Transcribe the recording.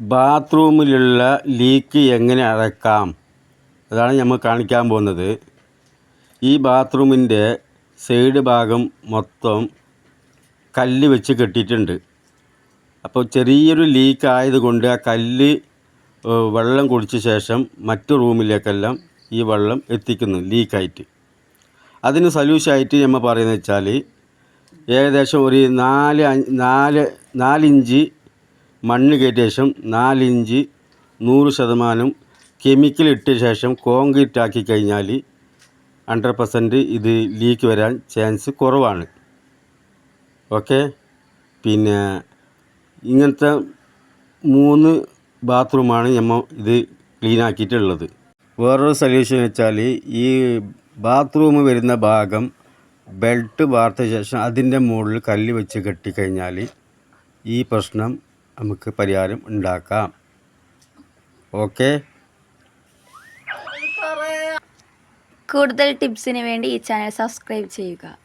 ബാത്റൂമിലുള്ള leak എങ്ങനെ അടക്കാം? അതാണ് നമ്മൾ കാണിക്കാൻ പോകുന്നത്. ഈ ബാത്റൂമിന്റെ സൈഡ് ഭാഗം മൊത്തം കല്ല് വെച്ച് കെട്ടിയിട്ടുണ്ട്. അപ്പോൾ ചെറിയൊരു ലീക്ക് ആയതുകൊണ്ട് ആ കല്ല് വെള്ളം കുടിച്ച ശേഷം മറ്റു റൂമിലേക്കെല്ലാം ഈ വെള്ളം എത്തിക്കുന്നു ലീക്കായിട്ട്. അതിന് സൊല്യൂഷനായിട്ട് നമ്മൾ പറയുന്നത് വെച്ചാൽ ഏകദേശം ഒരു നാല് നാല് നാലിഞ്ച് മണ്ണ് കയറ്റിയ ശേഷം നാലിഞ്ച് നൂറ് ശതമാനം കെമിക്കൽ ഇട്ട ശേഷം കോൺക്രീറ്റ് ആക്കി കഴിഞ്ഞാൽ ഹൺഡ്രഡ് പെർസെന്റ് ഇത് ലീക്ക് വരാൻ ചാൻസ് കുറവാണ്. ഓക്കെ പിന്നെ ഇങ്ങനത്തെ മൂന്ന് ബാത്റൂമാണ് നമ്മൾ ഇത് ക്ലീൻ ആക്കിയിട്ടുള്ളത്. വേറൊരു സൊല്യൂഷൻ വെച്ചാൽ ഈ ബാത്റൂം വരുന്ന ഭാഗം ബെൽറ്റ് വാർത്ത ശേഷം അതിന്റെ മുകളിൽ കല്ല് വെച്ച് കെട്ടിക്കഴിഞ്ഞാൽ ഈ പ്രശ്നം നമുക്ക് പരിഹാരം ഉണ്ടാക്കാം. ഓക്കെ. കൂടുതൽ ടിപ്സിന് വേണ്ടി ഈ ചാനൽ സബ്സ്ക്രൈബ് ചെയ്യുക.